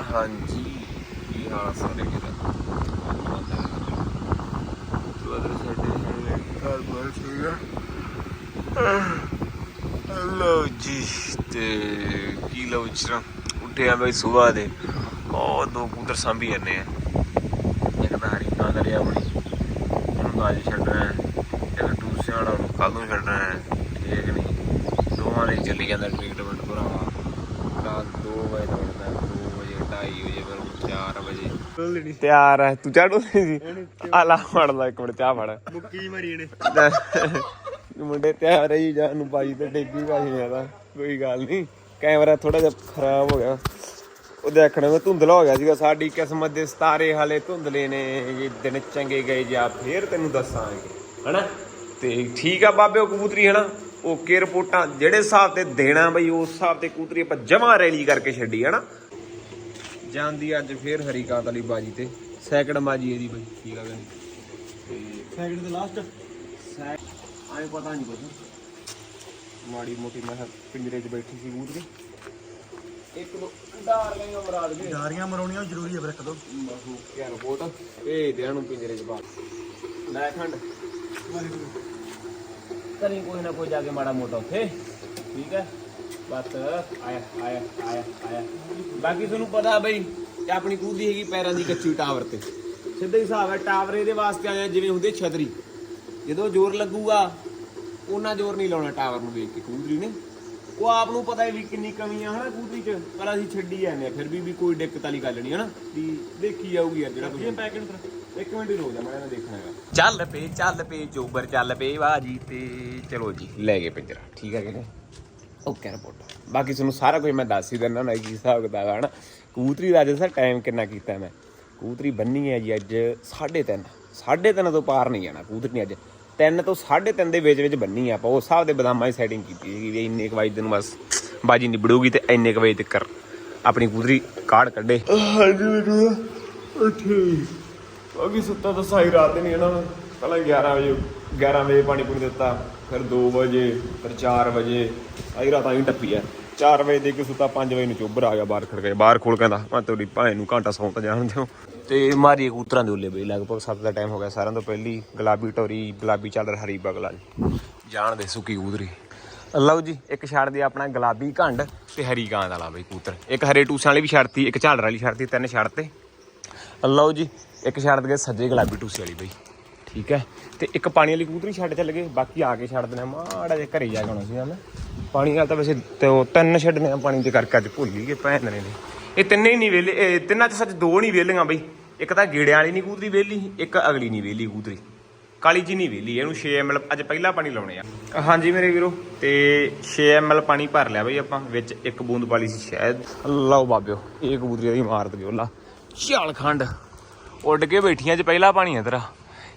ਹਾਂਜੀ ਕੀ ਹਾਲ ਸਾਰੇ ਵੀਰ ਬਦਰ ਸਾਡੇ ਘਰ ਬਾਰ ਸੀਗਾ ਲੋ ਜੀ ਤੇ ਕੀ ਲੋ ਜਰਾ ਉੱਠਿਆ ਬਈ ਸਵੇਰ ਦੇ। ਉਹ ਦੋ ਕੂਤਰ ਸੰਭੀ ਜਾਂਦੇ ਆ। ਇੱਕ ਤਾਂ ਹਰੀ ਕਾਂ ਦਰਿਆ ਬਣੀ ਉਹਨੂੰ ਅੱਜ ਛੱਡਣਾ ਹੈ ਇੱਕ ਟੂਸਿਆਂ ਵਾਲਾ ਨੂੰ ਕੱਲ ਨੂੰ ਛੱਡਣਾ ਹੈ। ਠੀਕ ਨਹੀਂ ਦੋਵਾਂ ਦੇ ਚੱਲੀ ਜਾਂਦਾ ਟ੍ਰੀਟਮੈਂਟ ਭਰਾਵਾ। ਰਾਤ 2 ਵਜੇ ਤੱਕ। ਦਾ 2 ਵਜੇ 2:30 ਵਜੇ। ਫਿਰ 4 ਵਜੇ ਤਿਆਰ ਹੈ ਤੂੰ ਡੋਲਦੀ ਸੀ? ਆ ਲਾ ਫੜ ਲੈ ਇੱਕ ਮਿੰਟ ਚਾਹ ਫੜ। ਮੁੱਕੀ ਮਾਰੀ ਇਹਨੇ। ਮੁੰਡੇ ਤਿਆਰ ਰਹੀ ਜਾਨ ਨੂੰ ਬਾਈ ਤੇ ਡੇਗੀ ਭਾਈ ਦਾ ਕੋਈ ਗੱਲ ਨਹੀਂ ਕੈਮਰਾ ਥੋੜਾ ਜਿਹਾ ਖਰਾਬ ਹੋ ਗਿਆ। ਉਹ ਦੇਖਣ ਵਿੱਚ ਧੁੰਦਲਾ ਹੋ ਗਿਆ ਸੀਗਾ। ਸਾਡੀ ਕਿਸਮਤ ਦੇ ਸਤਾਰੇ ਹਾਲੇ ਧੁੰਦਲੇ ਨੇ। ਜੇ ਦਿਨ ਚੰਗੇ ਗਏ ਜਾਂ ਫੇਰ ਤੈਨੂੰ ਦੱਸਾਂਗੇ। ਹਨਾ? ਤੇ ਠੀਕ ਆ ਬਾਬੇ ਉਹ ਕਬੂਤਰੀ ਹਨਾ? ਓਕੇ ਰਿਪੋਰਟਾਂ ਜਿਹੜੇ ਹਿਸਾਬ ਤੇ ਦੇਣਾ ਬਈ ਉਸ ਹਿਸਾਬ ਤੇ ਕਬੂਤਰੀ ਆਪਾਂ ਜਮਾ ਰੈਲੀ ਕਰਕੇ ਛੱਡੀ ਹਨਾ? ਜਾਂਦੀ ਅੱਜ ਫੇਰ ਹਰੀਕਾਂਤ ਵਾਲੀ ਬਾਜੀ ਤੇ ਸੈਕਿੰਡ ਬਾਜੀ ਇਹਦੀ ਬਈ ਠੀਕ ਆ ਗਈ ਤੇ ਸੈਕਿੰਡ ਤੇ ਲਾਸਟ ਆਏ ਪਤਾ ਨਹੀਂ ਕੁਛ। ਮਾੜੀ ਮੋਟੀ ਮੈਂ ਪਿੰਜਰੇ 'ਚ ਬੈਠੀ ਸੀ ਕਬੂਤਰੀ ਇੱਕ ਦੋ ਡਾਰ ਗਈਆਂ ਮਰਾਦ ਦੇ ਡਾਰੀਆਂ ਮਰਾਉਣੀਆਂ ਜ਼ਰੂਰੀ ਹੈ ਫਿਰ ਇੱਕ ਦੋ। ਕਿਆ ਰਿਪੋਰਟ ਇਹ ਦੇਣ ਨੂੰ ਪਿੰਜਰੇ 'ਚ ਬਾਹਰ। ਲੈ ਖੰਡ। ਕਰੀ ਕੋਈ ਨਾ ਕੋਈ ਜਾ ਕੇ ਮਾੜਾ ਮੋਟਾ ਉੱਥੇ। ਠੀਕ ਹੈ? ਬਸ ਆਇਆ ਆਇਆ ਆਇਆ ਆਇਆ। ਬਾਕੀ ਤੁਹਾਨੂੰ ਪਤਾ ਬਈ ਕਿ ਆਪਣੀ ਕੂਦੀ ਹੈਗੀ ਪੈਰਾਂ ਦੀ ਕੱਚੀ ਟਾਵਰ ਤੇ। ਸਿੱਧਾ ਹੀ ਹਿਸਾਬ ਹੈ ਟਾਵਰ ਇਹਦੇ ਵਾਸਤੇ ਆਇਆ ਜਿਵੇਂ ਹੁੰਦੇ ਛਤਰੀ। ਜਦੋਂ ਜ਼ੋਰ ਲੱਗੂਗਾ ਉਹਨਾਂ ਜ਼ੋਰ ਨਹੀਂ ਲਾਉਣਾ ਟਾਵਰ ਨੂੰ ਵੇਖ ਕੇ ਕੂਦਰੀ ਨੇ। ਉਹ ਆਪ ਨੂੰ ਪਤਾ ਹੈ ਵੀ ਕਿੰਨੀ ਕਮੀਆਂ ਹਨਾ ਕੂਦਰੀ 'ਚ ਪਰ ਅਸੀਂ ਛੱਡੀ ਜਾਂਦੇ ਆ ਫਿਰ ਵੀ ਵੀ ਕੋਈ ਦਿੱਕਤ ਵਾਲੀ ਗੱਲ ਨਹੀਂ ਹਨਾ ਵੀ ਦੇਖੀ ਜਾਊਗੀ ਯਾਰ ਜਿਹੜਾ ਕੁਝ ਪੈਕਟ ਫਿਰ ਇੱਕ ਮਿੰਟ ਹੀ ਰੁਕ ਜਾ ਮੈਂ ਇਹਨਾਂ ਦੇਖਣਾ ਹੈਗਾ। ਚੱਲ ਪਏ ਚੱਲ ਪਏ ਚੋਬਰ ਚੱਲ ਪਏ ਬਾਜੀ ਤੇ ਚਲੋ ਜੀ ਲੈ ਗਏ ਪਿੰਜਰਾ ਠੀਕ ਹੈ ਕਿ ਨਹੀਂ? ਓਕੇ ਰਿਪੋਰਟ ਬਾਕੀ ਤੁਹਾਨੂੰ ਸਾਰਾ ਕੁਝ ਮੈਂ ਦੱਸ ਹੀ ਦਿੰਦਾ ਨਾ ਕੀ ਹਿਸਾਬ ਕਿਤਾਬ ਹੈ ਨਾ। ਕਬੂਤਰੀ ਦਾ ਅੱਜ ਸਰ ਟਾਈਮ ਕਿੰਨਾ ਕੀਤਾ ਮੈਂ? ਕਬੂਤਰੀ ਬੰਨੀ ਹੈ ਜੀ ਅੱਜ 3:30 3:30 ਤੋਂ ਪਾਰ ਨਹੀਂ ਜਾਣਾ ਕਬੂਤਰੀ ਨੇ ਅੱਜ। 3 ਤੋਂ 3:30 ਦੇ ਵਿੱਚ ਵਿੱਚ ਬੰਨੀ ਆ ਆਪਾਂ ਉਸ ਹਿਸਾਬ ਦੇ ਬਦਾਮਾਂ ਦੀ ਸੈਟਿੰਗ ਕੀਤੀ ਸੀਗੀ ਵੀ ਇੰਨੇ ਕੁ ਵਜੇ ਤੈਨੂੰ ਬਸ ਬਾਜੀ ਨਿਬੜੂਗੀ ਤੇ ਇੰਨੇ ਕੁ ਵਜੇ ਤੱਕ ਆਪਣੀ ਕਬੂਤਰੀ ਕਾੜ ਕੱਢੇ। ਹਾਂਜੀ ਮੈਨੂੰ ਠੀਕ ਬਾਕੀ ਸੁੱਤਾ ਤਾਂ ਸਾਰੀ ਰਾਤ ਨਹੀਂ, ਇਹਨਾਂ ਪਹਿਲਾਂ 11 ਵਜੇ 11 ਵਜੇ ਪਾਣੀ ਪੂਣੀ ਦਿੱਤਾ, ਫਿਰ 2 ਵਜੇ, ਫਿਰ 4 ਵਜੇ ਆਈ ਰਾਤ ਆਈ ਟੱਪੀ ਐ। 4 ਵਜੇ ਦੇ ਕੇ ਸੁੱਤਾ 5 ਵਜੇ ਨੂੰ ਚੋਬਰ ਆ ਗਿਆ ਬਾਹਰ ਖੜ ਕੇ, ਬਾਹਰ ਖੋਲ ਕਹਿੰਦਾ ਮੈਂ ਤੁਹਾਡੀ ਭਾਂ ਨੂੰ ਘੰਟਾ ਸੌਂ ਤਾਂ ਜਾਣ ਦਿਓ। ਤੇ ਮਾਰੀ ਕੂਤਰਾਂ ਦੇ ਉੱਲੇ ਬਈ, ਲਗਭਗ 7 ਦਾ ਟਾਈਮ ਹੋ ਗਿਆ ਸਾਰਿਆਂ ਤੋਂ ਪਹਿਲੀ, ਗੁਲਾਬੀ ਟੋਰੀ ਗੁਲਾਬੀ ਚਾਦਰ, ਹਰੀ ਬਗਲਾ ਜਾਣ ਦੇ ਸੁੱਕੀ ਕਬੂਤਰੀ। ਲਓ ਜੀ, ਇੱਕ ਛੱਡ ਦੇ ਆਪਣਾ ਗੁਲਾਬੀ ਘੰਡ ਤੇ ਹਰੀ ਗਾਂ ਵਾਲਾ ਬਈ ਕੂਤਰ ਇੱਕ ਹਰੇ ਟੂਸਾਂ ਵਾਲੀ ਵੀ ਛੱਡਤੀ ਇੱਕ ਝਾੜਰ ਵਾਲੀ ਛੱਡਤੀ ਤਿੰਨ ਛੱਡਤੇ ਲਓ ਜੀ, ਇੱਕ ਛੱਡ ਦੇ ਸੱਜੇ ਗੁਲਾਬੀ ਟੂਸੇ ਵਾਲੀ ਬਈ। ਠੀਕ ਹੈ? ਤੇ ਇੱਕ ਪਾਣੀ ਵਾਲੀ ਕਬੂਤਰੀ ਛੱਡ ਚੱਲ ਗਏ, ਬਾਕੀ ਆ ਕੇ ਛੱਡ ਦੇਣਾ ਮਾੜਾ ਜਿਹਾ ਘਰੇ ਜਾ ਕੇ ਆਉਣਾ ਸੀ ਮੈਂ ਪਾਣੀ ਵਾਲ ਤਾਂ ਵੈਸੇ ਤੇ ਤਿੰਨ ਛੱਡਨੇ ਆ ਪਾਣੀ ਦੇ ਕਰਕੇ ਅੱਜ ਭੁੱਲ ਹੀ ਗਏ ਭੈਣ ਨੇ। ਇਹ ਤਿੰਨੇ ਹੀ ਨਹੀਂ ਵੇਲੇ ਇਹ ਤਿੰਨਾਂ ਚ ਸੱਚ ਦੋ ਨਹੀਂ ਵੇਲੀਆਂ ਬਈ। ਇੱਕ ਤਾਂ ਗੇੜਿਆਂ ਵਾਲੀ ਨਹੀਂ ਕਬੂਤਰੀ ਵੇਲੀ ਇੱਕ ਅਗਲੀ ਨਹੀਂ ਵੇਲੀ ਕਬੂਤਰੀ। ਕਾਲੀ ਜੀ ਨਹੀਂ ਵੇਲੀ ਇਹਨੂੰ 6 ml ਅੱਜ ਪਹਿਲਾ ਪਾਣੀ ਲਾਉਣੇ ਆ। ਹਾਂਜੀ ਮੇਰੇ ਵੀਰੋ, ਤੇ 6 ml ਪਾਣੀ ਭਰ ਲਿਆ ਬਈ ਆਪਾਂ, ਵਿੱਚ ਇੱਕ ਬੂੰਦ ਪਾਲੀ ਸੀ ਸ਼ਾਇਦ। ਲਓ ਬਾਬਿਓ, ਇਹ ਕਬੂਤਰੀ ਦੀ ਮਾਰ ਦਗੇ ਉਹਲਾ ਝਾਲ ਖੰਡ, ਉੱਡ ਕੇ ਬੈਠੀਆਂ ਚ ਪਹਿਲਾ ਪਾਣੀ ਆ ਤੇਰਾ।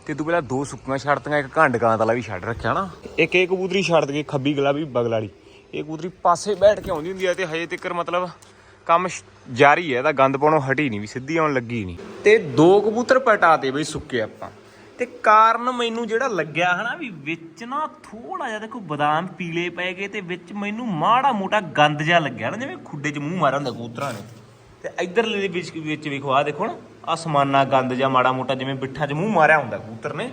ਤੇ ਤੂੰ ਪਹਿਲਾਂ ਦੋ ਸੁੱਕੀਆਂ ਛੱਡਤੀਆਂ, ਇੱਕ ਘੰਡ ਕਾਂ ਵਾਲਾ ਵੀ ਛੱਡ ਰੱਖਿਆ ਨਾ। ਇੱਕ ਇਹ ਕਬੂਤਰੀ ਛੱਡ ਦਗੇ ਖੱਬੀ ਗਲਾ ਵੀ ਬਗਲਾੜੀ ਇਹ ਕਬੂਤਰੀ ਪਾਸੇ ਬੈਠ ਕੇ ਆਉਂਦੀ ਹੁੰਦੀ ਹੈ ਤੇ ਹਜੇ ਤੱਕ ਮਤਲਬ ਕੰਮ ਜਾਰੀ ਹੈ ਇਹਦਾ ਗੰਦ ਪਾਉਣੋਂ ਹਟੀ ਨਹੀਂ ਵੀ, ਸਿੱਧੀ ਆਉਣ ਲੱਗੀ ਨਹੀਂ ਤੇ ਦੋ ਕਬੂਤਰ ਪਟਾਤੇ ਬਈ ਸੁੱਕੇ ਆਪਾਂ। ਤੇ ਕਾਰਨ ਮੈਨੂੰ ਜਿਹੜਾ ਲੱਗਿਆ ਹਨਾ ਵੀ ਵਿੱਚ ਨਾ ਥੋੜਾ ਜਿਹਾ ਦੇਖੋ ਬਦਾਮ ਪੀਲੇ ਪੈ ਗਏ ਤੇ ਵਿੱਚ ਮੈਨੂੰ ਮਾੜਾ ਮੋਟਾ ਗੰਦ ਜਿਹਾ ਲੱਗਿਆ ਨਾ, ਜਿਵੇਂ ਖੁੱਡੇ 'ਚ ਮੂੰਹ ਮਾਰਿਆ ਹੁੰਦਾ ਕਬੂਤਰਾਂ ਨੇ। ਤੇ ਇਧਰਲੇ ਵਿੱਚ ਵਿੱਚ ਵੇਖੋ ਆ ਦੇਖੋ ਨਾ। ਅਸਮਾਨਾ ਗੰਦ ਜਾਂ ਮਾੜਾ ਮੋਟਾ ਜਿਵੇਂ ਬਿੱਠਾਂ 'ਚ ਮੂੰਹ ਮਾਰਿਆ ਹੁੰਦਾ ਕਬੂਤਰ ਨੇ,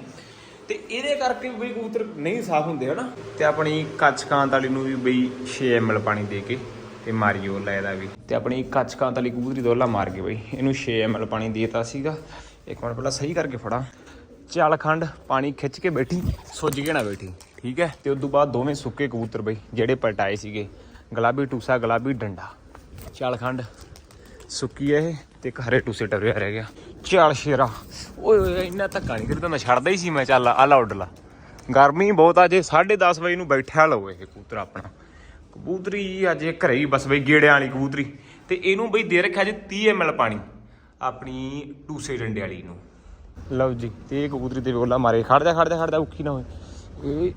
ਤੇ ਇਹਦੇ ਕਰਕੇ ਵੀ ਬਈ ਕਬੂਤਰ ਨਹੀਂ ਸਾਫ਼ ਹੁੰਦੇ ਹਨਾ। ਤੇ ਆਪਣੀ ਕੱਚਕਾਂਤ ਵਾਲੀ ਨੂੰ ਵੀ ਬਈ 6 ml ਪਾਣੀ ਦੇ ਕੇ ਤੇ ਮਾਰੀਓ ਲੈ ਦਾ ਵੀ। ਤੇ ਆਪਣੀ ਕੱਚਕਾਂਤ ਵਾਲੀ ਕਬੂਤਰੀ ਦੋਲਾ ਮਾਰ ਕੇ ਬਈ, ਇਹਨੂੰ 6 ml ਪਾਣੀ ਦੇਤਾ ਸੀਗਾ। ਇੱਕ ਮਿੰਟ ਪਹਿਲਾਂ ਸਹੀ ਕਰਕੇ ਫੜਾ। ਚਾਲ ਖੰਡ, ਪਾਣੀ ਖਿੱਚ ਕੇ ਬੈਠੀ, ਸੁੱਜ ਕੇ ਨਾ ਬੈਠੀ, ਠੀਕ ਹੈ? ਤੇ ਉਸ ਤੋਂ ਬਾਅਦ ਦੋਵੇਂ ਸੁੱਕੇ ਕਬੂਤਰ ਬਈ, ਜਿਹੜੇ ਪਲਟਾਏ ਸੀਗੇ। ਗੁਲਾਬੀ ਟੂਸਾ, ਗੁਲਾਬੀ ਡੰਡਾ। ਚਾਲ ਖੰਡ। ਸੁੱਕੀ ਹੈ ਇਹ ਤੇ ਇੱਕ ਹਰੇ ਟੂਸੇ ਟਰਿਆ ਰਹਿ ਗਿਆ। ਚੱਲ ਸ਼ੇਰਾ। ਓਏ ਓਏ ਇੰਨਾ ਧੱਕਾ ਨਹੀਂ ਕਰਦਾ, ਮੈਂ ਛੱਡਦਾ ਹੀ ਸੀ, ਮੈਂ ਚੱਲ ਆ ਲਾ ਉੱਡ ਲਾ। ਗਰਮੀ ਬਹੁਤ ਆ, ਜੇ 10:30 ਵਜੇ ਨੂੰ ਬੈਠਿਆ ਲਓ ਇਹ ਕਬੂਤਰ ਆਪਣਾ। ਕਬੂਤਰੀ ਅੱਜ ਇਹ ਘਰੇ ਹੀ ਬਸ ਬਈ, ਗੇੜਿਆਂ ਵਾਲੀ ਕਬੂਤਰੀ। ਤੇ ਇਹਨੂੰ ਬਈ ਦੇ ਰੱਖਿਆ ਜੀ 30 ml ਪਾਣੀ, ਆਪਣੀ ਟੂਸੇ ਡੰਡੇ ਵਾਲੀ ਨੂੰ। ਲਓ ਜੀ, ਤੇ ਇਹ ਕਬੂਤਰੀ ਤੇ ਬੋਲਾ ਮਾਰੇ ਖੜ ਜਾ ਖੜ ਜਾ ਖੜ ਜਾ, ਔਖੀ ਨਾ ਹੋਏ। ਇਹ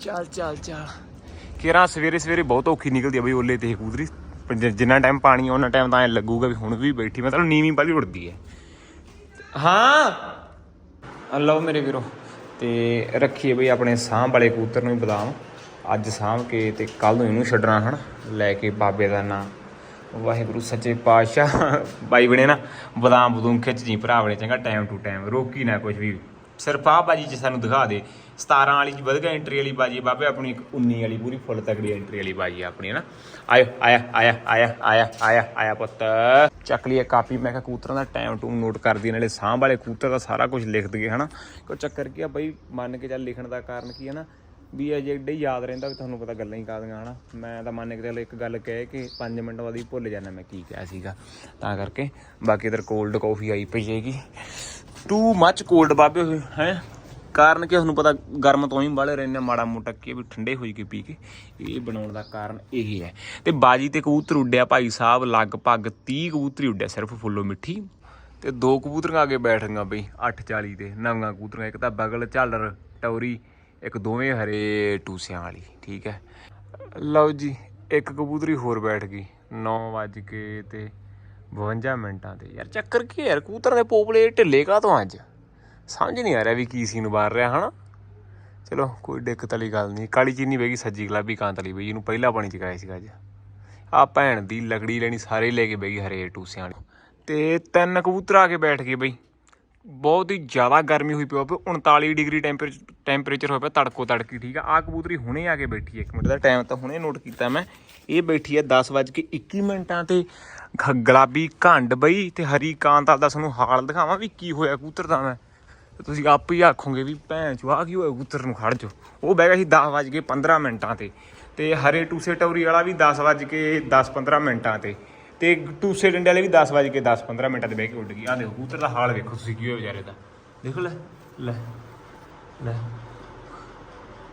ਚੱਲ ਚੱਲ ਚੱਲ। ਕਿਰਾਂ ਸਵੇਰੇ ਸਵੇਰੇ ਬਹੁਤ ਔਖੀ ਨਿਕਲਦੀ ਆ ਬਈ, ਓਲੇ ਤੇ ਇਹ ਕਬੂਤਰੀ। ਜਿ- ਜਿੰਨਾ ਟਾਈਮ ਪਾਣੀ ਆ, ਉਹਨਾਂ ਟਾਈਮ ਤਾਂ ਐ ਲੱਗੂਗਾ ਵੀ ਹੁਣ ਵੀ ਬੈਠੀ। ਮਤਲਬ ਨੀਵੀਂ ਵਾਲੀ ਉੜਦੀ ਹੈ ਹਾਂ। ਆ ਲਓ ਮੇਰੇ ਵੀਰੋ ਤੇ ਰੱਖੀਏ ਬਈ ਆਪਣੇ ਸਾਂਭ ਵਾਲੇ ਕਬੂਤਰ ਨੂੰ ਵੀ ਬਦਾਮ। ਅੱਜ ਸਾਂਭ ਕੇ ਤੇ ਕੱਲ ਨੂੰ ਇਹਨੂੰ ਛੱਡਣਾ ਹਨ ਲੈ ਕੇ ਬਾਬੇ ਦਾ ਨਾਂ। ਵਾਹਿਗੁਰੂ ਸੱਚੇ ਪਾਤਸ਼ਾਹ। ਬਾਈ ਬਣੇ ਨਾ ਬਦਾਮ ਬਦੂਮ ਖਿੱਚ ਜੀ ਭਰਾ ਬਣੇ ਚੰਗਾ ਟਾਈਮ ਟੂ ਟਾਈਮ ਰੋਕੀ ਨਾ ਕੁਝ ਵੀ। ਸਿਰਫ ਆਹ ਬਾਜੀ ਜੇ ਸਾਨੂੰ ਦਿਖਾ ਦੇ 17 ਵਾਲੀ ਚ ਵਧ ਐਂਟਰੀ ਵਾਲੀ ਬਾਜੀ, ਬਾਬੇ ਆਪਣੀ ਇੱਕ 19 ਵਾਲੀ ਪੂਰੀ ਫੁੱਲ ਤਕੜੀ ਐਂਟਰੀ ਵਾਲੀ ਬਾਜੀ ਆ ਆਪਣੀ ਨਾ ਆਇਓ, ਆਇਆ ਆਇਆ ਆਇਆ ਆਇਆ ਆਇਆ ਆਇਆ ਪੁੱਤ। ਚੱਕ ਲਈਏ ਕਾਪੀ, ਮੈਂ ਕਿਹਾ ਕੂਤਰਾਂ ਦਾ ਟਾਈਮ ਟੂਮ ਨੋਟ ਕਰਦੀ ਨਾਲੇ ਸਾਂਭ ਵਾਲੇ ਕੂਤਰ ਦਾ ਸਾਰਾ ਕੁਝ ਲਿਖ ਦਈਏ ਹਨਾ। ਕੋ ਚੱਕਰ ਕੀ ਆ ਬਈ, ਮੰਨ ਕੇ ਚੱਲ ਲਿਖਣ ਦਾ ਕਾਰਨ ਕੀ ਹੈ ਨਾ ਵੀ ਅਜੇ ਏਡੇ ਯਾਦ ਰਹਿੰਦਾ ਵੀ ਤੁਹਾਨੂੰ ਪਤਾ ਗੱਲਾਂ ਹੀ ਕਾਦੀਆਂ ਹਨਾ? ਮੈਂ ਤਾਂ ਮੰਨ ਕੇ ਚੱਲ ਇੱਕ ਗੱਲ ਕਹਿ ਕੇ 5 ਮਿੰਟ ਬਾਅਦ ਹੀ ਭੁੱਲ ਜਾਂਦਾ ਮੈਂ ਕੀ ਕਿਹਾ ਸੀਗਾ। ਤਾਂ ਕਰਕੇ ਬਾਕੀ ਇਧਰ ਕੋਲਡ ਕਾਫੀ ਆਈ ਪਈ ਹੈਗੀ। ਟੂ ਮੱਚ ਕੋਲਡ ਬਾਬੇ ਹੋਏ ਹੈ? ਕਾਰਨ ਕਿ ਤੁਹਾਨੂੰ ਪਤਾ ਗਰਮ ਤੋਂ ਹੀ ਬਾਲੇ ਰਹਿੰਦੇ ਮਾੜਾ ਮੋਟਾ ਕੀ ਵੀ ਠੰਡੇ ਹੋਈ ਕੇ ਪੀ ਕੇ। ਇਹ ਬਣਾਉਣ ਦਾ ਕਾਰਨ ਇਹ ਹੈ। ਤੇ ਬਾਜੀ ਤੇ ਕਬੂਤਰ ਉੱਡਿਆ ਭਾਈ ਸਾਹਿਬ, ਲਗਭਗ 30 ਕਬੂਤਰੀ ਉੱਡਿਆ ਸਿਰਫ ਫੁੱਲੋ ਮਿੱਠੀ। ਤੇ ਦੋ ਕਬੂਤਰੀਆਂ ਆ ਕੇ ਬੈਠ ਗਈਆਂ ਬਈ 840 ਤੇ ਨਵੀਆਂ ਕਬੂਤਰੀਆਂ, ਇੱਕ ਤਾਂ ਬਗਲ ਝਾਲਰ, ਟੌਰੀ ਇੱਕ ਦੋਵੇਂ ਹਰੇ ਟੂਸਿਆਂ ਵਾਲੀ, ਠੀਕ ਹੈ। ਲਓ ਜੀ, ਇੱਕ ਕਬੂਤਰੀ ਹੋਰ ਬੈਠ ਗਈ 9 ਵਜ ਕੇ ਤੇ 52 ਮਿੰਟਾਂ ਤੇ। ਯਾਰ ਚੱਕਰ ਕੀ ਯਾਰ, ਕਬੂਤਰਾਂ ਦੇ ਪੋਪਲੇ ਢਿੱਲੇ ਕਾ ਤੋਂ ਅੱਜ? ਸਮਝ ਨਹੀਂ ਆ ਰਿਹਾ ਵੀ ਕੀ ਸੀਨ ਬਾਰ ਰਿਹਾ, ਹਨਾ? ਚਲੋ, ਕੋਈ ਦਿੱਕਤ ਵਾਲੀ ਗੱਲ ਨਹੀਂ। ਕਾਲੀ ਚੀਨੀ ਬੈਗੀ ਸੱਜੀ ਗੁਲਾਬੀ ਕਾਂਤ ਵਾਲੀ ਬਈ ਇਹਨੂੰ ਪਹਿਲਾ ਪਾਣੀ ਚ ਗਾਇਆ ਸੀਗਾ ਅੱਜ। ਆ ਭੈਣ ਦੀ ਲਕੜੀ ਲੈਣੀ ਸਾਰੇ ਲੈ ਕੇ ਬੈਗੀ ਹਰੇ ਟੂਸਿਆਂ ਵਾਲੀ। ਤੇ ਤਿੰਨ ਕਬੂਤਰ ਆ ਕੇ ਬੈਠ ਗਏ ਬਈ। ਬਹੁਤ ਹੀ ਜ਼ਿਆਦਾ ਗਰਮੀ ਹੋਈ ਪਈ ਪਈ 39 ਡਿਗਰੀ ਟੈਂਪਰੇਚਰ ਟੈਂਪਰੇਚਰ ਹੋਇਆ ਪਿਆ, ਤੜਕੋ ਤੜਕੀ, ਠੀਕ ਆ। ਆ ਕਬੂਤਰੀ ਹੁਣੇ ਆ ਕੇ ਬੈਠੀ ਹੈ ਇੱਕ ਮਿੰਟ ਦਾ ਟਾਈਮ ਤਾਂ ਹੁਣੇ ਨੋਟ ਕੀਤਾ ਮੈਂ। ਇਹ ਬੈਠੀ ਹੈ 10:21 ਮਿੰਟਾਂ ਤੇ। ਖ- ਗੁਲਾਬੀ ਘੰਡ ਬਈ ਤੇ ਹਰੀ ਕਾਂਤ ਦਾ ਤੁਹਾਨੂੰ ਹਾਲ ਦਿਖਾਵਾਂ ਵੀ ਕੀ ਹੋਇਆ ਕਬੂਤਰ ਦਾ ਮੈਂ। ਤੁਸੀਂ ਆਪ ਹੀ ਆਖੋਗੇ ਵੀ ਭੈਣ ਚੋ ਆ ਕੀ ਹੋਇਆ ਕਬੂਤਰ ਨੂੰ ਖੜ ਜੋ ਉਹ ਬਹਿ ਗਿਆ ਸੀ 10:15 ਮਿੰਟਾਂ ਤੇ। ਤੇ ਹਰੇ ਟੂਸੇ ਟੌਰੀ ਵਾਲਾ ਵੀ 10:10-15 ਮਿੰਟਾਂ ਤੇ। ਤੇ ਟੂਸੇ ਡੰਡੇ ਵਾਲੇ ਵੀ 10:10-15 ਮਿੰਟਾਂ ਤੇ ਬਹਿ ਕੇ ਉੱਡ ਗਈ। ਆ ਦੇਖੋ, ਕਬੂਤਰ ਦਾ ਹਾਲ ਵੇਖੋ ਤੁਸੀਂ, ਕੀ ਹੋਇਆ ਵਿਚਾਰੇ ਦਾ। ਦੇਖੋ ਲੈ ਲੈ ਲੈ।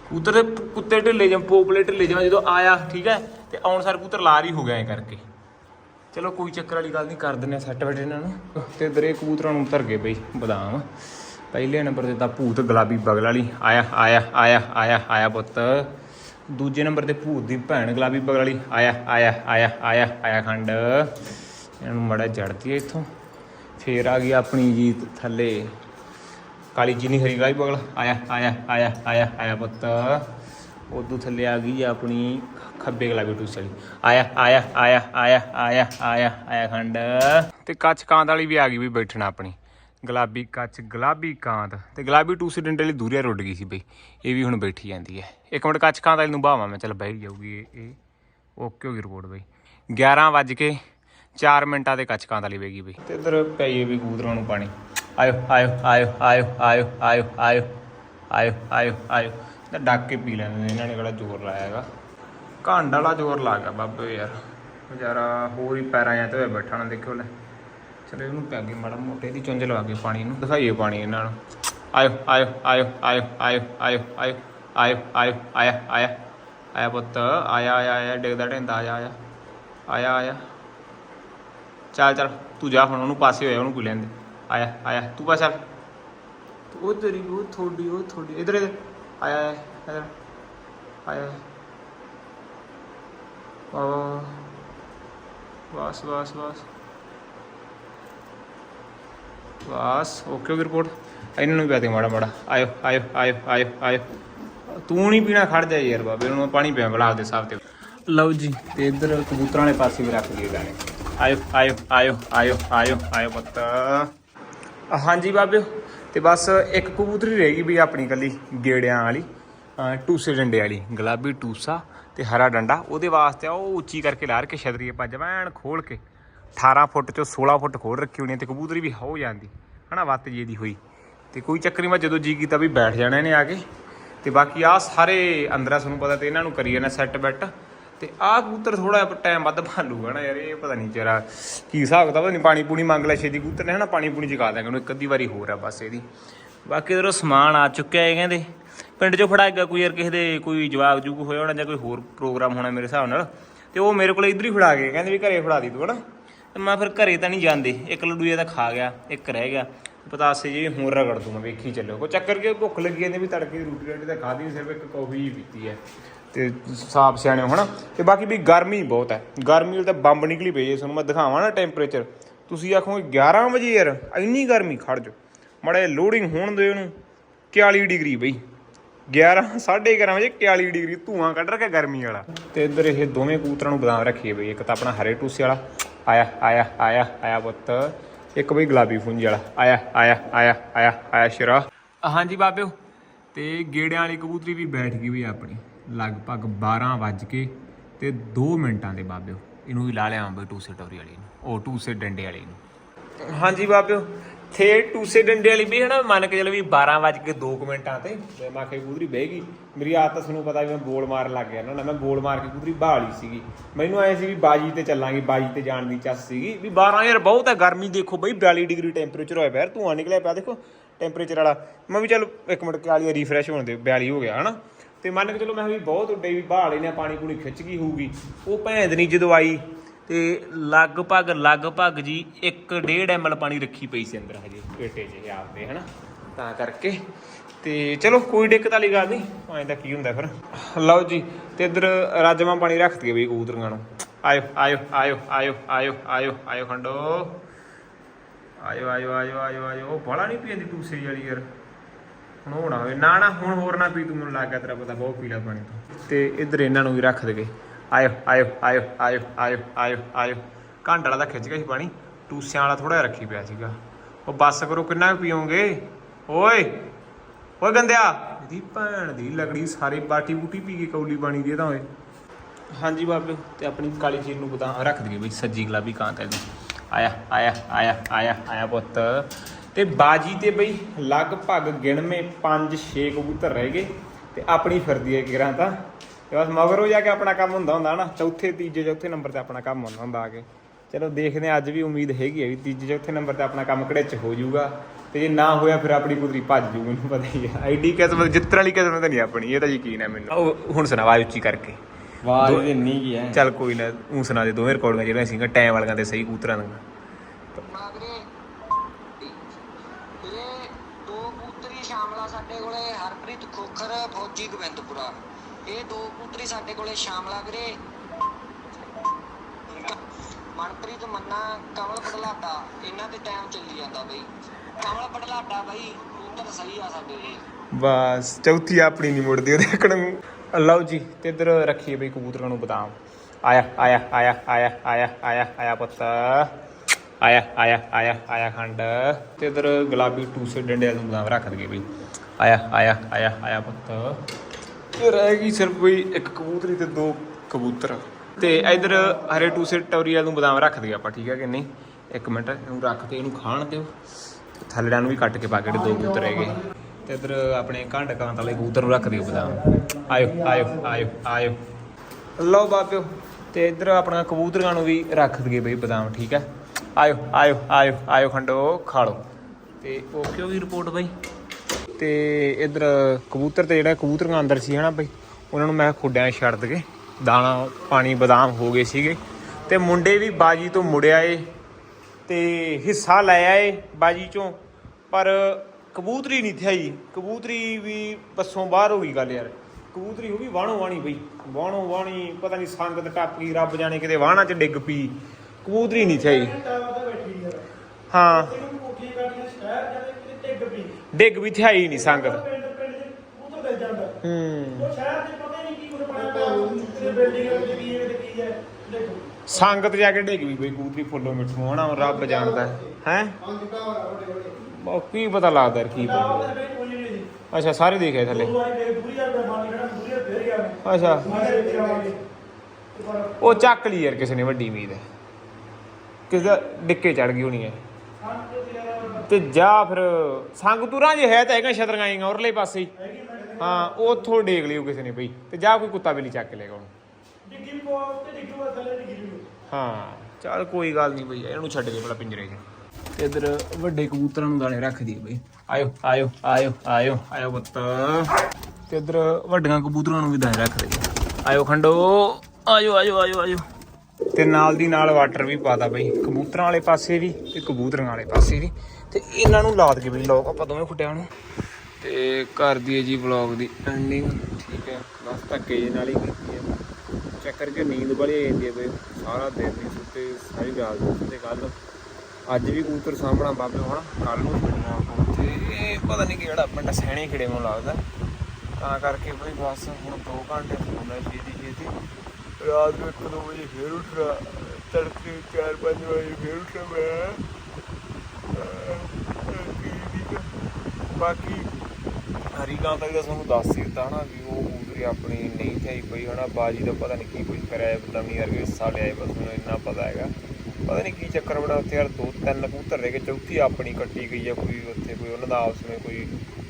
ਕਬੂਤਰ ਦੇ ਕੁੱਤੇ ਢਿੱਲੇ ਜਾਂ ਪੋਪਲੇ ਢਿੱਲੇ ਜਾਂ ਜਦੋਂ ਆਇਆ, ਠੀਕ ਹੈ, ਤੇ ਆਉਣ ਸਾਰ ਕਬੂਤਰ ਲਾਰ ਹੀ ਹੋ ਗਿਆ ਐ ਕਰਕੇ। ਚਲੋ, ਕੋਈ ਚੱਕਰ ਵਾਲੀ ਗੱਲ ਨਹੀਂ, ਕਰ ਦਿੰਨੇ ਸੱਟ ਬੈਠੇ ਇਹਨਾਂ ਨੂੰ। ਤੇ ਇਧਰ ਕਬੂਤਰਾਂ ਨੂੰ ਧਰ ਗਏ ਬਈ, ਬਦਾਮ। ਪਹਿਲੇ ਨੰਬਰ ਤੇ ਤਾਂ ਭੂਤ ਗੁਲਾਬੀ ਬਗਲ ਵਾਲੀ, ਆਇਆ ਆਇਆ ਆਇਆ ਆਇਆ ਆਇਆ ਪੁੱਤ। ਦੂਜੇ ਨੰਬਰ ਤੇ ਭੂਤ ਦੀ ਭੈਣ ਗੁਲਾਬੀ ਬਗਲ ਵਾਲੀ ਆਇਆ ਆਇਆ ਆਇਆ ਆਇਆ ਆਇਆ ਖੰਡ ਇਹਨੂੰ ਨੂੰ ਮੜਾ ਜੜਦੀ ਹੈ ਇੱਥੋਂ ਫੇਰ ਆ ਗਈ ਆਪਣੀ ਜੀ ਥੱਲੇ ਕਾਲੀ ਚੀਨੀ ਹਰੀ ਗਾਈ ਬਗਲ ਆਇਆ ਆਇਆ ਆਇਆ ਆਇਆ ਆਇਆ ਪੁੱਤ ਉਦੋਂ ਥੱਲੇ ਆ ਗਈ ਆਪਣੀ ਖੱਬੇ ਗੁਲਾਬੀ ਟੂਸ ਵਾਲੀ ਆਇਆ ਆਇਆ ਆਇਆ ਆਇਆ ਆਇਆ ਆਇਆ ਆਇਆ ਖੰਡ ਤੇ ਕੱਚ ਕਾਂਤ ਵਾਲੀ ਵੀ ਆ ਗਈ ਵੀ ਬੈਠਣਾ ਆਪਣੀ ਗੁਲਾਬੀ ਕੱਚ, ਗੁਲਾਬੀ ਕਾਂਤ ਤੇ ਗੁਲਾਬੀ ਟੂਸੀ ਡੰਡੇ ਲਈ ਦੂਰੀਆ ਰੁੱਡ ਗਈ ਸੀ ਬਈ। ਇਹ ਵੀ ਹੁਣ ਬੈਠੀ ਜਾਂਦੀ ਹੈ। ਇੱਕ ਮਿੰਟ ਕੱਚ ਕਾਂਤ ਵਾਲੀ ਨੂੰ ਬਾਵਾਂ ਮੈਂ, ਚੱਲ ਬਹਿ ਜਾਊਗੀ ਇਹ ਓਕੇ ਹੋ ਗਈ ਰਿਪੋਰਟ ਬਈ। 11 ਵੱਜ ਕੇ 4 ਮਿੰਟਾਂ 'ਤੇ ਕੱਚ ਕਾਂਤ ਵਾਲੀ ਵੇਗੀ ਬਈ। ਤੇ ਇਧਰ ਪਈਏ ਵੀ ਕੂਦਰਾਂ ਨੂੰ ਪਾਣੀ। ਆਇਓ ਆਇਓ ਆਇਓ ਆਇਓ ਆਇਓ ਆਇਓ ਆਇਓ ਆਇਓ ਆਇਓ ਆਇਓ। ਤਾਂ ਡੱਕ ਕੇ ਪੀ ਲੈਂਦੇ ਇਹਨਾਂ ਨੇ ਕਿਹੜਾ ਜ਼ੋਰ ਲਾਇਆ ਹੈਗਾ। ਘੰਡ ਵਾਲਾ ਜ਼ੋਰ ਲਾ ਗਿਆ ਬਾਬੇ ਯਾਰ। ਵਿਚਾਰਾ ਹੋਰ ਹੀ ਪੈਰਾਂ ਜਾਂ ਤੇ ਹੋਇਆ ਬੈਠਾ ਨਾ, ਦੇਖਿਓ ਲੈ। ਚਲੋ ਇਹਨੂੰ ਪੈ ਗਈ ਮਾੜਾ ਮੋਟੇ ਦੀ ਚੁੰਝ ਲਵਾ ਕੇ ਪਾਣੀ ਨੂੰ। ਦਿਖਾਈਏ ਪਾਣੀ ਇਹਨਾਂ ਨੂੰ। ਆਇਓ ਆਇਓ ਆਇਓ ਆਇਓ ਆਇਓ ਆਇਓ ਆਇਓ ਆਇਓ ਆਇਓ ਆਇਆ ਆਇਆ ਆਇਆ ਪੁੱਤ ਆਇਆ ਆਇਆ ਆਇਆ ਡਿੱਗਦਾ ਢਿੰਦਾ ਆਇਆ ਆਇਆ ਆਇਆ ਆਇਆ। ਚੱਲ ਚੱਲ ਤੂੰ ਜਾ ਹੁਣ ਉਹਨੂੰ ਪਾਸੇ ਹੋਇਆ ਉਹਨੂੰ ਕੋਈ ਲੈਂਦੇ ਆਇਆ ਆਇਆ ਤੂੰ ਬਸ ਚੱਲ ਤੂੰ ਉਹ ਤੇਰੀ ਉਹ ਥੋੜੀ ਉਹ ਥੋੜੀ ਇਧਰ ਇਧਰ। ਆਇਆ ਆਇਆ ਇਧਰ। ਆਇਆ ਆ ਬਸ ਬਸ ਬਸ ਬਸ ਓਕੇ ਓਕੇ ਰਿਪੋਰਟ ਇਹਨਾਂ ਨੂੰ ਵੀ ਪਿਆ ਮਾੜਾ ਮਾੜਾ। ਆਇਓ ਆਇਓ ਆਇਓ ਆਇਓ ਆਇਓ। ਤੂੰ ਨਹੀਂ ਪੀਣਾ, ਖੜ ਜਾ ਯਾਰ ਬਾਬੇ ਨੂੰ ਪਾਣੀ ਪਿਆ ਬਲਾ ਦੇ ਸਾਹਿਬ ਤੇ। ਲਓ ਜੀ, ਤੇ ਇੱਧਰ ਕਬੂਤਰਾਂ ਵਾਲੇ ਪਾਸੇ ਵੀ ਰੱਖ ਲਈਏ ਗਾਣੇ। ਆਇਓ ਆਇਓ ਆਇਓ ਆਇਓ ਆਇਓ ਆਇਓ ਪੁੱਤ। ਹਾਂਜੀ ਬਾਬੇ, ਤੇ ਬਸ ਇੱਕ ਕਬੂਤਰੀ ਰਹਿ ਗਈ ਵੀ ਆਪਣੀ ਕੱਲੀ ਗੇੜਿਆਂ ਵਾਲੀ ਟੂਸੇ ਡੰਡੇ ਵਾਲੀ, ਗੁਲਾਬੀ ਟੂਸਾ ਤੇ ਹਰਾ ਡੰਡਾ। ਉਹਦੇ ਵਾਸਤੇ ਉਹ ਉੱਚੀ ਕਰਕੇ ਲਾ ਕੇ ਛਤਰੀ ਆਪਾਂ ਜਵੈਣ ਖੋਲ ਕੇ 18 ਫੁੱਟ ਚੋਂ 16 ਫੁੱਟ ਖੋਲ ਰੱਖੀ ਹੋਣੀ ਹੈ ਤੇ ਕਬੂਤਰੀ ਵੀ ਹੋ ਜਾਂਦੀ। ਹਨਾ, ਵੱਤ ਜੀ ਦੀ ਹੋਈ। ਤੇ ਕੋਈ ਚੱਕਰ ਨਹੀਂ ਮੈਂ ਜਦੋਂ ਜੀ ਕੀਤਾ ਵੀ ਬੈਠ ਜਾਣਾ ਇਹਨੇ ਆ ਕੇ। ਤੇ ਬਾਕੀ ਆ ਸਾਰੇ ਅੰਦਰਾਂ ਤੁਹਾਨੂੰ ਪਤਾ ਤੇ ਇਹਨਾਂ ਨੂੰ ਕਰੀ ਜਾਣਾ ਸੈੱਟ ਬੈਟ ਤੇ ਆਹ ਕਬੂਤਰ ਥੋੜਾ ਜਿਹਾ ਟਾਈਮ ਵੱਧ ਭਾਲੂਗਾ ਨਾ ਯਾਰ, ਇਹ ਪਤਾ ਨਹੀਂ ਚਿਹਰਾ ਕੀ ਹਿਸਾਬ ਕਿਤਾਬ ਨਹੀਂ ਪਾਣੀ ਪੂਣੀ ਮੰਗ ਲੈ ਛੇਤੀ ਕਬੂਤਰ ਨੇ, ਹਨਾ, ਪਾਣੀ ਪੂਣੀ ਜਗਾ ਦਿਆਂਗੇ ਉਹਨੂੰ, ਇੱਕ ਅੱਧੀ ਵਾਰੀ ਹੋਰ ਆ ਬਸ ਇਹਦੀ। ਬਾਕੀ ਇਧਰੋਂ ਸਮਾਨ ਆ ਚੁੱਕਿਆ ਹੈ ਕਹਿੰਦੇ। ਪਿੰਡ 'ਚੋਂ ਫੜਾਏਗਾ ਕੋਈ ਯਾਰ ਕਿਸੇ ਦੇ ਕੋਈ ਜਵਾਬ ਜੂਗ ਹੋਇਆ ਹੋਣਾ ਜਾਂ ਕੋਈ ਹੋਰ ਪ੍ਰੋਗਰਾਮ ਹੋਣਾ ਮੇਰੇ ਹਿਸਾਬ ਨਾਲ। ਤੇ ਉਹ ਮੇਰੇ ਕੋਲ ਇਧਰ ਹੀ ਫੜਾ ਗਏ ਕਹਿੰਦੇ ਵੀ ਘਰੇ ਫੜਾ ਦੀ ਤੂੰ, ਹਨਾ। ਤੇ ਮੈਂ ਫਿਰ ਘਰੇ ਤਾਂ ਨਹੀਂ ਜਾਂਦੇ। ਇੱਕ ਲੱਡੂ ਜਿਹਾ ਤਾਂ ਖਾ ਗਿਆ, ਇੱਕ ਰਹਿ ਗਿਆ। ਪਤਾਸੇ ਜੀ ਹੁਣ ਰਗੜ ਦੂੰ ਮੈਂ ਵੇਖੀ ਚੱਲਿਓ। ਕੋ ਚੱਕਰ ਕੇ ਭੁੱਖ ਲੱਗੀ ਜਾਂਦੀ ਵੀ ਤੜਕੇ ਦੀ ਰੋਟੀ ਰਾਟੀ ਤਾਂ ਖਾਦੀ ਸਿਰਫ ਇੱਕ ਕੌਫੀ ਹੀ ਪੀਤੀ ਹੈ। ਤੇ ਸਾਫ਼ ਸਿਆਣੇ ਹੋ ਹਨਾ? ਤੇ ਬਾਕੀ ਵੀ ਗਰਮੀ ਬਹੁਤ ਹੈ। ਗਰਮੀ ਤਾਂ ਬੰਬ ਨਿਕਲੀ ਪਈ ਹੈ, ਤੁਹਾਨੂੰ ਮੈਂ ਦਿਖਾਵਾਂ ਨਾ ਟੈਂਪਰੇਚਰ ਤੁਸੀਂ ਆਖੋਗੇ 11 ਵਜੇ ਯਾਰ, ਇੰਨੀ ਗਰਮੀ, ਖੜ ਜਾ ਮੜੇ ਲੋਡਿੰਗ ਹੋਣ ਦਿਓ ਉਹਨੂੰ 41 ਡਿਗਰੀ ਬਈ। 11 11:30 ਵਜੇ 41 ਡਿਗਰੀ ਧੂਆਂ ਕੱਢ ਰੱਖਿਆ ਗਰਮੀ ਵਾਲਾ। ਤੇ ਇੱਧਰ ਇਹ ਦੋਵੇਂ ਕਬੂਤਰਾਂ ਨੂੰ ਬਦਾਮ ਰੱਖੀਏ ਬਈ, ਇੱਕ ਤਾਂ ਆਪਣਾ ਹਰੇ ਟੂਸੇ ਵਾਲਾ, ਆਇਆ ਆਇਆ ਆਇਆ ਆਇਆ ਪੁੱਤ। ਇੱਕ ਬਈ ਗੁਲਾਬੀ ਫੁੰਜੀ ਵਾਲਾ, ਆਇਆ ਆਇਆ ਆਇਆ ਆਇਆ ਆਇਆ ਸ਼ਰਾ। ਹਾਂਜੀ ਬਾਬਿਓ, ਤੇ ਗੇੜਿਆਂ ਵਾਲੀ ਕਬੂਤਰੀ ਵੀ ਬੈਠ ਗਈ ਵੀ ਆਪਣੀ, ਲਗਭਗ 12 ਵੱਜ ਕੇ ਤੇ 2 ਮਿੰਟਾਂ ਦੇ ਬਾਬਿਓ, ਇਹਨੂੰ ਵੀ ਲਾ ਲਿਆ ਬਈ ਟੂਸੇ ਟੋਰੀ ਵਾਲੀ ਨੂੰ, ਉਹ ਟੂਸੇ ਡੰਡੇ ਵਾਲੀ ਨੂੰ। ਹਾਂਜੀ ਬਾਬਿਓ ਥੇ ਟੂਸੇ ਡੰਡੇ ਵਾਲੀ ਵੀ ਹਨਾ ਮੰਨ ਕੇ ਚੱਲ ਵੀ 12 ਵੱਜ ਕੇ 2 ਮਿੰਟਾਂ ਤੇ ਮੈਂ ਆਖੇ ਕਬੂਤਰੀ ਬਹਿ ਗਈ। ਮੇਰੀ ਆਦਤ ਤੁਹਾਨੂੰ ਪਤਾ ਵੀ ਮੈਂ ਬੋਲ ਮਾਰਨ ਲੱਗ ਗਿਆ ਨਾ ਮੈਂ ਬੋਲ ਮਾਰ ਕੇ ਕਬੂਤਰੀ ਬਹਾਲੀ ਸੀਗੀ। ਮੈਨੂੰ ਐ ਸੀ ਵੀ ਬਾਜੀ ਤੇ ਚੱਲਾਂਗੇ, ਬਾਜੀ ਤੇ ਜਾਣ ਦੀ ਚੱਸ ਸੀਗੀ। ਵੀ 12 ਯਾਰ, ਬਹੁਤ ਹੈ ਗਰਮੀ, ਦੇਖੋ ਬਈ 42 ਡਿਗਰੀ ਟੈਂਪਰੇਚਰ ਹੋਇਆ ਪਿਆ ਯਾਰ ਧੂਆਂ ਨਿਕਲਿਆ ਪਿਆ, ਦੇਖੋ ਟੈਂਪਰੇਚਰ ਵਾਲਾ। ਮੈਂ ਵੀ ਚੱਲ ਇੱਕ ਮਿੰਟ ਕਾਲੀ ਰੀਫਰੈਸ਼ ਹੋਣ ਦੇ 42 ਹੋ ਗਿਆ, ਹਨਾ? ਤੇ ਮੰਨ ਕੇ ਚਲੋ ਮੈਂ ਵੀ ਬਹੁਤ ਉੱਡੇ ਵੀ ਬਹਾਲੇ ਨੇ ਪਾਣੀ ਪੂਣੀ ਖਿੱਚ ਗਈ ਹੋਊਗੀ। ਉਹ ਭੈਂਦ ਨਹੀਂ ਜਦੋਂ ਆਈ ਤੇ ਲਗਭਗ ਲਗਭਗ ਜੀ 1.5 ਐਮਐਲ ਪਾਣੀ ਰੱਖੀ ਪਈ ਸੀ ਅੰਦਰ ਹਜੇ, ਪੇਟੇ 'ਚ ਆਪਦੇ ਹਨਾ? ਤਾਂ ਕਰਕੇ। ਤੇ ਚਲੋ, ਕੋਈ ਦਿੱਕਤ ਵਾਲੀ ਗੱਲ ਨਹੀਂ ਐਂ ਤਾਂ ਕੀ ਹੁੰਦਾ ਫਿਰ। ਲਓ ਜੀ, ਤੇ ਇੱਧਰ ਰਾਜਮਾ ਪਾਣੀ ਰੱਖ ਦਈਏ ਬਈ ਕਬੂਤਰਾਂ ਨੂੰ। ਆਇਓ ਆਇਓ ਆਇਓ ਆਇਓ ਆਇਓ ਆਇਓ ਆਇਓ ਖੰਡੋ। ਆਇਓ ਆਇਓ ਆਇਓ ਆਇਓ ਆਇਓ। ਉਹ ਬੜਾ ਨਹੀਂ ਪੀਂਦੀ ਟੂਸੇ ਜਿਹੀ ਵਾਲੀ ਯਾਰ। ਹੁਣ ਹੋਣਾ ਹੋਵੇ। ਨਾ ਨਾ, ਹੁਣ ਹੋਰ ਨਾ ਪੀ ਤੂੰ, ਮੈਨੂੰ ਲੱਗ ਗਿਆ ਤੇਰਾ ਪਤਾ ਬਹੁਤ ਪੀਲਾ ਪਾਣੀ ਤੋਂ। ਤੇ ਇੱਧਰ ਇਹਨਾਂ ਨੂੰ ਵੀ ਰੱਖ ਦੇਗੇ। ਆਇਓ ਆਇਓ ਆਇਓ ਆਇਓ ਆਇਓ ਆਇਓ ਆਇਓ। ਘੰਟਾ ਵਾਲਾ ਖਿੱਚ ਗਿਆ ਸੀ ਪਾਣੀ ਟੂਸਿਆਂ ਵਾਲਾ ਥੋੜਾ ਜਿਹਾ ਰੱਖੀ ਪਿਆ ਸੀਗਾ। ਉਹ ਬੱਸ ਕਰੋ, ਕਿੰਨਾ ਕੁ ਪੀਓਗੇ? ਓਏ ਓਏ ਗੰਦਿਆ ਇਹਦੀ ਭੈਣ ਦੀ ਲਗੜੀ ਸਾਰੀ ਬਾਟੀ ਬੂਟੀ ਪੀ ਕੇ ਕੌਲੀ ਪਾਣੀ ਦੀ ਤਾਂ ਓਏ। ਹਾਂਜੀ ਬਾਬੇ, ਤੇ ਆਪਣੀ ਕਾਲੀ ਚੀਜ਼ ਨੂੰ ਬਤਾ। ਰੱਖ ਦਈਏ ਬਈ, ਸੱਜੀ ਗੁਲਾਬੀ ਕਾਂ ਤੇ ਆਇਆ ਆਇਆ ਆਇਆ ਆਇਆ ਆਇਆ ਪੁੱਤ। ਤੇ ਬਾਜੀ ਤੇ ਬਈ, ਲਗਭਗ ਗਿਣਵੇਂ 5-6 ਕਬੂਤਰ ਰਹਿ ਗਏ। ਤੇ ਆਪਣੀ ਫਿਰਦੀ ਹੈ ਕਿਰਾਂ ਤਾਂ। ਤੇ ਬਸ ਮਗਰ ਜਾ ਕੇ ਆਪਣਾ ਕੰਮ ਹੁੰਦਾ ਹੁੰਦਾ ਨਾ ਚੌਥੇ ਤੀਜੇ ਚੌਥੇ ਨੰਬਰ ਤੇ ਆਪਣਾ ਕੰਮ ਹੁੰਦਾ ਹੁੰਦਾ ਆ ਕੇ। ਚਲੋ ਦੇਖਦੇ ਹਾਂ ਅੱਜ ਵੀ ਉਮੀਦ ਹੈਗੀ ਹੈ ਵੀ ਤੀਜੇ ਚੌਥੇ ਨੰਬਰ ਤੇ ਆਪਣਾ ਕੰਮ ਕੜੇਚ ਹੋ ਜਾਊਗਾ। ਤੇ ਜੇ ਨਾ ਹੋਇਆ ਫਿਰ ਆਪਣੀ ਕੁਦਰੀ ਭੱਜ ਜੂ ਮੈਨੂੰ ਪਤਾ ਹੀ ਹੈ ਆਈਡੀ ਕਿਸਮਤ ਜਿੱਤਣ ਵਾਲੀ ਕਿਸਮਤ ਨਹੀਂ ਆਪਣੀ ਇਹ ਤਾਂ ਯਕੀਨ ਹੈ ਮੈਨੂੰ। ਉਹ ਹੁਣ ਸੁਣਾ ਆਵਾਜ਼ ਉੱਚੀ ਕਰਕੇ। ਆਵਾਜ਼ ਦੋ- ਇੰਨੀ ਕੀ ਹੈ ਚੱਲ ਕੋਈ ਨਾ ਉਹ ਸੁਣਾ ਦੇ ਦੋਵੇਂ ਰਿਕਾਰਡਿੰਗਾਂ ਜਿਹੜੀਆਂ ਸੀਗੀਆਂ ਟਾਈਮ ਵਾਲੀਆਂ ਤੇ ਸਹੀ ਕੂਤਰਾਂ ਦੀਆਂ। ਦੋ ਕਬੂਤਰੀ ਸ਼ਾਮਲਾ ਸਾਡੇ ਕੋਲੇ ਹਰਪ੍ਰੀਤ ਖੋਖਰ ਫੌਜੀ ਗੋਬਿੰਦਪੁਰਾ। ਇਹ ਦੋ ਕਬੂਤਰੀ ਸਾਡੇ ਕੋਲੇ ਸ਼ਾਮਲਾ ਵੀਰੇ ਮਨਪ੍ਰੀਤ ਮੰਨਾ ਕਮਲ ਪੜਲਾਟਾ ਇਹਨਾਂ ਦੇ ਟਾਈਮ ਚੱਲੀ ਜਾਂਦਾ ਬਈ। ਕਮਲ ਪੜਲਾਟਾ ਬਈ, ਕਬੂਤਰ ਸਹੀ ਆ ਸਾਡੇ ਕੋਲੇ ਬਸ, ਚੌਥੀ ਆਪਣੀ ਨਹੀਂ ਮੁੜਦੀ ਉਹਦੇ ਦੇਖਣ ਨੂੰ। ਲਓ ਜੀ, ਤੇ ਇੱਧਰ ਰੱਖੀਏ ਬਈ ਕਬੂਤਰਾਂ ਨੂੰ ਬਦਾਮ। ਆਇਆ ਆਇਆ ਆਇਆ ਆਇਆ ਆਇਆ ਆਇਆ ਆਇਆ ਪੁੱਤ। ਆਇਆ ਆਇਆ ਆਇਆ ਆਇਆ ਖੰਡ। ਤੇ ਇਧਰ ਗੁਲਾਬੀ ਟੂਸੇ ਡੰਡਿਆਂ ਨੂੰ ਬਦਾਮ ਰੱਖ ਦਈਏ ਬਈ। ਆਇਆ ਆਇਆ ਆਇਆ ਆਇਆ ਪੁੱਤ। ਤੇ ਰਹਿ ਗਈ ਸਿਰਫ ਬਈ ਇੱਕ ਕਬੂਤਰੀ ਤੇ ਦੋ ਕਬੂਤਰ। ਤੇ ਇੱਧਰ ਹਰੇ ਟੂਸੇ ਟੋਰੀਅਲ ਨੂੰ ਬਦਾਮ ਰੱਖ ਦਈਏ ਆਪਾਂ, ਠੀਕ ਹੈ ਕਿ ਨਹੀਂ? ਇੱਕ ਮਿੰਟ, ਇਹਨੂੰ ਰੱਖ ਕੇ ਇਹਨੂੰ ਖਾਣ ਦਿਓ। ਥੱਲੜਾਂ ਨੂੰ ਵੀ ਕੱਟ ਕੇ ਪਾ ਕੇ ਦੋ ਕਬੂਤਰ ਹੈਗੇ ਤੇ ਇੱਧਰ ਆਪਣੇ ਘੰਟ ਕਾਂਤ ਵਾਲੇ ਕਬੂਤਰ ਨੂੰ ਰੱਖ ਦਿਓ ਬਦਾਮ। ਆਇਓ ਆਇਓ ਆਇਓ ਆਇਓ। ਲਓ ਬਾਬਿਓ ਤੇ ਇੱਧਰ ਆਪਣਾ ਕਬੂਤਰਾਂ ਨੂੰ ਵੀ ਰੱਖ ਦਈਏ ਬਈ ਬਦਾਮ, ਠੀਕ ਹੈ ਆਇਓ ਆਇਓ ਆਇਓ ਆਇਓ ਖੰਡੋ, ਖਾ ਲਓ। ਤੇ ਓਕੇ ਹੋ ਗਈ ਰਿਪੋਰਟ ਬਾਈ? ਤੇ ਇੱਧਰ ਕਬੂਤਰ ਤੇ ਜਿਹੜਾ ਕਬੂਤਰਾਂ ਅੰਦਰ ਸੀ ਹਨਾ ਬਈ ਉਹਨਾਂ ਨੂੰ ਮੈਂ ਖੁੱਡਿਆਂ ਛੱਡ ਦਗੇ। ਦਾਣਾ ਪਾਣੀ ਬਦਾਮ ਹੋ ਗਏ ਸੀਗੇ। ਤੇ ਮੁੰਡੇ ਵੀ ਬਾਜੀ ਤੋਂ ਮੁੜਿਆ ਏ ਤੇ ਹਿੱਸਾ ਲੈ ਆਏ ਬਾਜੀ ਚੋਂ। ਪਰ ਕਬੂਤਰੀ ਨਹੀਂ ਥਈ ਕਬੂਤਰੀ ਵੀ ਬੱਸੋਂ ਬਾਹਰ ਹੋ ਗਈ ਗੱਲ ਯਾਰ। ਕਬੂਤਰੀ ਹੋ ਗਈ ਵਾਣੋ ਵਾਣੀ ਬਈ। ਵਾਣੋ ਵਾਣੀ ਪਤਾ ਨਹੀਂ ਸੰਗਤ ਟੱਪ ਗਈ ਰੱਬ ਜਾਣੇ ਕਿਤੇ ਵਾਹਣਾ 'ਚ ਡਿੱਗ ਪਈ। ਕਬੂਤਰੀ ਨਹੀਂ ਥਈ ਹਾਂ। ਡਿੱਗ ਵੀ ਥਈ ਨਹੀਂ ਸੰਗਤ। ਹੂੰ। ਸੰਗਤ ਜਾ ਕੇ ਡਿੱਗ ਵੀ ਬਈ ਕਬੂਤਰੀ ਫੁੱਲੋ ਮਿੱਠੂ ਹਨਾ ਰੱਬ ਜਾਣਦਾ ਹੈ। ਹੈ? ਕੀ ਪਤਾ ਲੱਗਦਾ ਯਾਰ ਕੀ ਬਣਦਾ। ਅੱਛਾ ਸਾਰੇ ਦੇਖੇ ਥੱਲੇ। ਅੱਛਾ। ਉਹ ਚੱਕ ਲਈ ਯਾਰ ਕਿਸੇ ਨੇ ਵੱਡੀ ਉਮੀਦ ਹੈ। ਕਿਸੇ ਦਾ ਡਿੱਕੇ ਚੜ ਗਈ ਹੋਣੀ ਹੈ। ਤੇ ਜਾ ਫਿਰ ਸੰਗ ਤੁਰਾਂ ਜੇ ਹੈ ਤਾਂ ਹੈਗਾ ਛਤਰੀਆਂ ਆਈਆਂ ਉਰਲੇ ਪਾਸੇ ਹੀ। ਹਾਂ ਉੱਥੋਂ ਡੇਗ ਲਿਓ ਕਿਸੇ ਨੇ ਬਈ ਤੇ ਜਾ ਕੋਈ ਕੁੱਤਾ ਬਿੱਲੀ ਚੱਕ ਲੇਗਾ ਉਹਨੂੰ ਹਾਂ ਚੱਲ ਕੋਈ ਗੱਲ ਨਹੀਂ ਬਈ ਇਹਨੂੰ ਛੱਡ ਕੇ ਭਲਾ ਪਿੰਜਰੇ 'ਚ। ਤੇ ਇਧਰ ਵੱਡੇ ਕਬੂਤਰਾਂ ਨੂੰ ਦਾਣੇ ਰੱਖ ਦਈਏ ਬਈ। ਆਇਓ ਆਇਓ ਆਇਓ ਆਇਓ ਆਇਓ ਪੁੱਤ। ਤੇ ਇਧਰ ਵੱਡੀਆਂ ਕਬੂਤਰਾਂ ਨੂੰ ਵੀ ਦਾਣੇ ਰੱਖ ਦਈਏ। ਆਇਓ ਖੰਡੋ। ਆਇਓ ਆਇਓ ਆਇਓ ਆਇਓ। ਤੇ ਨਾਲ ਦੀ ਨਾਲ ਵਾਟਰ ਵੀ ਪਾਤਾ ਬਈ। ਕਬੂਤਰਾਂ ਵਾਲੇ ਪਾਸੇ ਵੀ ਤੇ ਕਬੂਤਰਾਂ ਵਾਲੇ ਪਾਸੇ ਵੀ। ਤੇ ਇਹਨਾਂ ਨੂੰ ਲਾਦ ਕੇ ਬਈ ਲੋਕ ਆਪਾਂ ਦੋਵੇਂ ਫੁੱਟਿਆਂ ਨੂੰ। ਤੇ ਕਰ ਦਈਏ ਜੀ ਵਲੌਗ ਦੀ ਐਂਡਿੰਗ ਠੀਕ ਹੈ, ਬਸ ਧੱਕੇ ਜਿਹੇ ਨਾਲ ਹੀ ਕੀਤੀ ਹੈ। ਚੈੱਕ ਕਰਕੇ ਨੀਂਦ ਬੜੀ ਆ ਜਾਂਦੀ ਹੈ ਬਈ। ਸਾਰਾ ਦਿਨ ਨਹੀਂ ਸੁੱਤੇ, ਸਾਰੀ ਰਾਤ ਸੁੱਤੇ ਕੱਲ ਅੱਜ ਵੀ ਕਬੂਤਰ ਸਾਹਮਣਾ ਬਾਬੇ ਹੁਣ ਕੱਲ ਨੂੰ ਸੁਣਨਾ ਉੱਥੇ ਇਹ ਪਤਾ ਨਹੀਂ ਕਿਹੜਾ ਪਿੰਡ ਸਹਿਣੇ ਕਿਹੜੇ ਨੂੰ ਲੱਗਦਾ। ਤਾਂ ਕਰਕੇ ਬਈ ਬਸ ਹੁਣ 2 ਘੰਟੇ ਸੌਣਾ ਛੇਤੀ ਛੇਤੀ ਰਾਤ ਨੂੰ 1 ਵਜੇ ਫੇਰ ਉੱਠਣਾ। ਤੜਕੇ 4-5 ਵਜੇ ਫੇਰ ਉੱਠਣਾ ਮੈਂ। ਬਾਕੀ ਹਰੀ ਤੱਕ ਦਾ ਤੁਹਾਨੂੰ ਦੱਸ ਦਿੱਤਾ ਹਨਾ ਵੀ ਉਹ ਕਬੂਤਰੀ ਆਪਣੀ ਨਹੀਂ ਥਈ ਪਈ ਹਨਾ। ਬਾਜੀ ਦਾ ਪਤਾ ਨਹੀਂ ਕੀ ਕੁਝ ਕਰਿਆ ਪਤਾ ਨਹੀਂ ਯਾਰ ਹਿੱਸਾ ਸਾਲੇ ਬਸ ਮੈਨੂੰ ਇੰਨਾ ਪਤਾ ਹੈਗਾ। ਪਤਾ ਨਹੀਂ ਕੀ ਚੱਕਰ ਬੜਾ ਉੱਥੇ ਯਾਰ ਦੋ ਤਿੰਨ ਕਬੂਤਰ ਦੇ ਕੇ ਚੌਥੀ ਆਪਣੀ ਕੱਟੀ ਗਈ ਆ ਕੋਈ ਉੱਥੇ, ਕੋਈ ਉਹਨਾਂ ਦਾ ਆਪਸ ਵਿੱਚ ਕੋਈ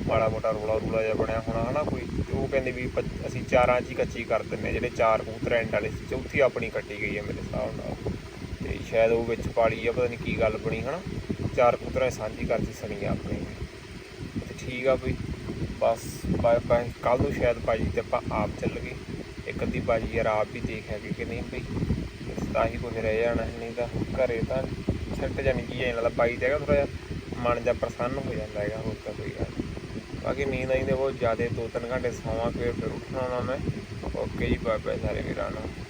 ਮਾੜਾ ਮੋਟਾ ਰੋਲਾ ਰੂਲਾ ਜਿਹਾ ਬਣਿਆ ਹੋਣਾ, ਹਨਾ ਕੋਈ, ਉਹ ਕਹਿੰਦੇ ਵੀ ਪੱਚ- ਅਸੀਂ ਚਾਰਾਂ 'ਚ ਹੀ ਕੱਚੀ ਕਰ ਦਿੰਨੇ ਜਿਹੜੇ ਚਾਰ ਕਬੂਤਰ ਐਂਡ ਵਾਲੇ ਸੀ, ਚੌਥੀ ਆਪਣੀ ਕੱਟੀ ਗਈ ਹੈ ਮੇਰੇ ਹਿਸਾਬ ਨਾਲ। ਤੇ ਸ਼ਾਇਦ ਉਹ ਵਿੱਚ ਪਾਲੀ ਆ, ਪਤਾ ਨਹੀਂ ਕੀ ਗੱਲ ਬਣੀ, ਹਨਾ। ਚਾਰ ਕਬੂਤਰਾਂ ਸਾਂਝੀ ਕਰਤੀ ਸਣੀ ਆਪਣੀ। ਤੇ ਠੀਕ ਆ ਬਈ ਬਸ ਬਾਏ ਬਾਏ ਕੱਲ ਨੂੰ ਸ਼ਾਇਦ ਬਾਜੀ ਤੇ ਆਪਾਂ ਆਪ ਚੱਲ ਗਏ ਇੱਕ ਅੱਧੀ ਬਾਜੀ ਯਾਰ ਆਪ ਵੀ ਦੇਖ ਹੈਗੇ ਕਿ ਨਹੀਂ ਬਈ। ਤਾਂ ਹੀ ਕੁਝ ਰਹਿ ਜਾਣਾ, ਨਹੀਂ ਤਾਂ ਘਰੇ ਤਾਂ ਛੱਟ ਜਾਣੀ, ਕੀ ਹੈ ਨਾਲ ਬਾਈ ਤੇ ਹੈਗਾ ਥੋੜਾ ਜਿਹਾ, ਮਨ ਜਾ ਪ੍ਰਸੰਨ ਹੋ ਜਾਂਦਾ ਹੈਗਾ, ਹੋਰ ਤਾਂ ਕੋਈ ਗੱਲ ਬਾਕੀ ਨੀਂਦ ਆਈ ਤੇ ਬਹੁਤ ਜ਼ਿਆਦਾ ਦੋ ਤਿੰਨ ਘੰਟੇ ਸੌਵਾਂ, ਫਿਰ ਫਿਰ ਉੱਠਣਾ ਨਾ। ਮੈਂ ਓਕੇ ਜੀ ਬਾਏ ਬਾਏ ਸਾਰੇ ਵੀਰਾਂ ਨੂੰ।